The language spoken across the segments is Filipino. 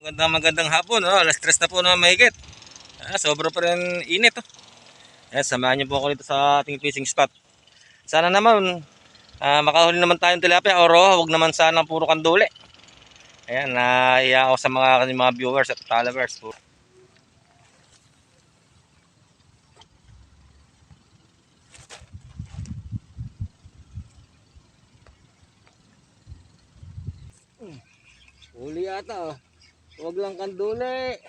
Magandang magandang hapon, oh. alas stress na po na mahigit. Ah, sobra pa rin init. Oh. Ayan, samahan niyo po ako dito sa ating fishing spot. Sana naman, ah, makahuli naman tayong tilapia o roho, huwag naman sana puro kanduli. Ayan, naiya ako sa mga, mga viewers at followers po. Huli ata oh. Huwag lang kanduli.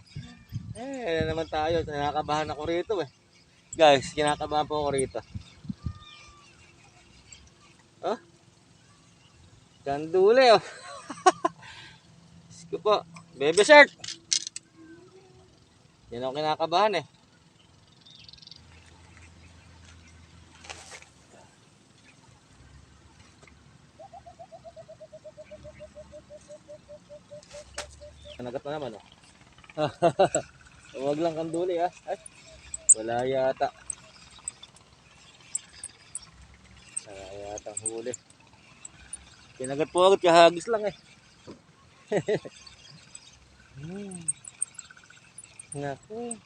eh, ano naman tayo. Kinakabahan ako rito eh. Guys, kinakabahan po ako rito. Oh? Kanduli oh. Isko po. Baby shark. Yan ako kinakabahan eh. Nagat na naman oh. Huwag lang kanduli ah. Ay, wala yata. Wala yata ang huli. Kinagat po agad kahagis lang eh. hmm. Naku.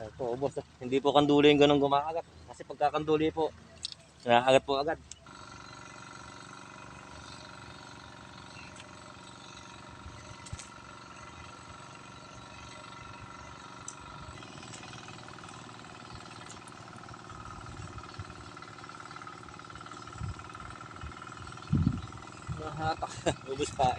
Naku, boss. ah. Hindi po kanduli yung ganun gumakagat. Kasi pagka kanduli po, nakakagat po agad. Mahatak. Ubus pa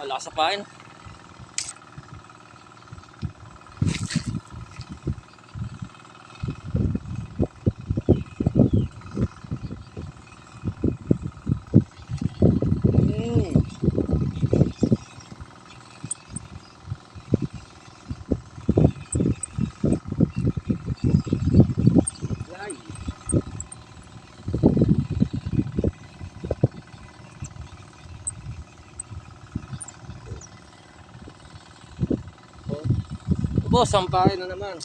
Wala sa pain. Boss, sampahin na naman.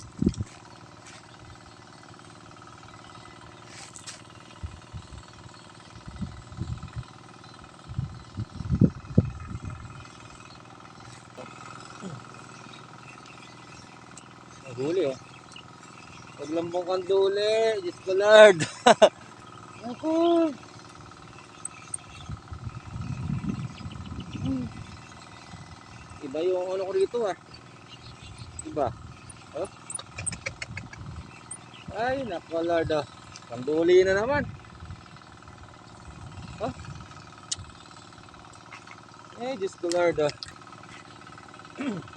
Ang huli oh. Huwag lang pong kanduli. Diyos ko Lord. Ako. Iba yung ano ko rito ah. Diba? Oh. Ay, nako Lord. Oh. Na naman. Oh. Eh, Diyos ko Lord. Oh.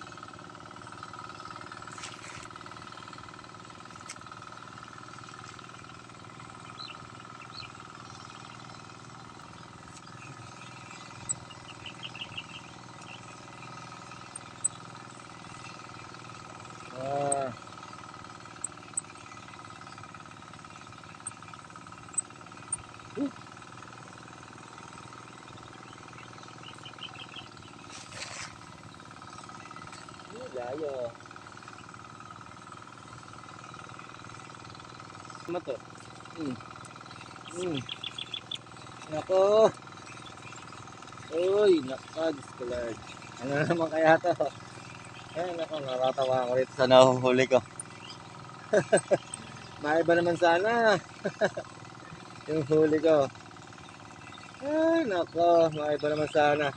layo. Ano to? Hmm. Hmm. Nako. Uy, naka, discolored. Ano naman kaya to? Ay, nako, nakatawa ako rito sa nahuhuli ko. Maiba naman sana. yung huli ko. Ay, nako, maiba naman sana.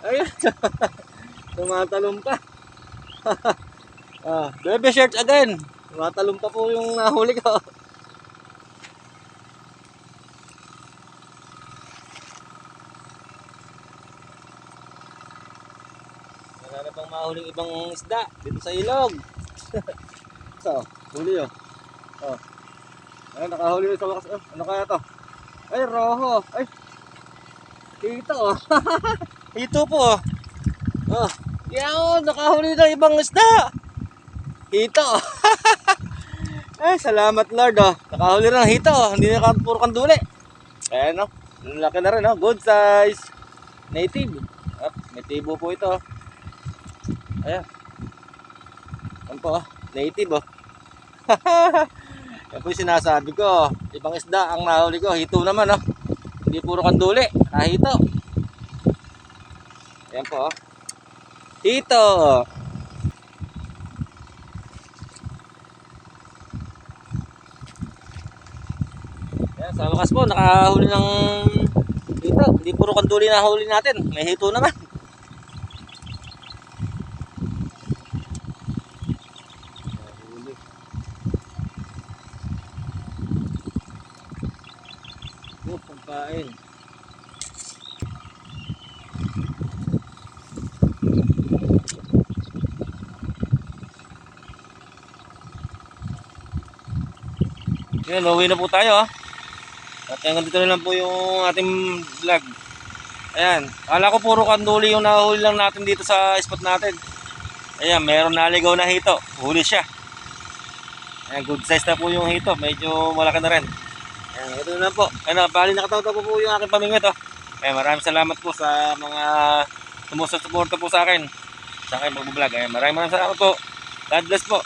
Ay, tumatalong pa. ah, baby shirts again. Tumatalong pa po yung nahuli ko. Wala na bang mahuling ibang isda dito sa ilog. so, huli oh. Oh. Ay, nakahuli sa wakas. Oh, ano kaya to? Ay, roho. Ay. Hito oh. Hito po oh. Oh. Yan oh, nakahuli ng ibang isda. Hito oh. Ay, salamat Lord oh. Nakahuli ng hito oh. Hindi na puro kanduli. Ayan oh. Laki na rin oh. Good size. Native. Up, may tibo po ito oh. Ayan. Yan po oh. Native oh. Yan po yung sinasabi ko. Ibang isda ang nahuli ko. Hito naman oh. Hindi puro kanduli. Nakahito. Yan po oh. Hito. Yan, sa wakas po, nakahuli ng hito. Hindi puro kanduli na huli natin. May hito naman. Nahuli. Yung pagkain. Yun, uwi na po tayo. ah. At hanggang dito na lang po yung ating vlog. Ayan, kala ko puro kanduli yung nahuli lang natin dito sa spot natin. Ayan, meron naligaw na hito. Huli siya. Ayan, good size na po yung hito. Medyo malaki na rin. Ayan, ito na po. Ano, bali nakataw po po yung aking pamingwit. Oh. Ayan, maraming salamat po sa mga sumusuporta po sa akin. Sa akin pag-vlog. Ayan, maraming maraming salamat po. God bless po.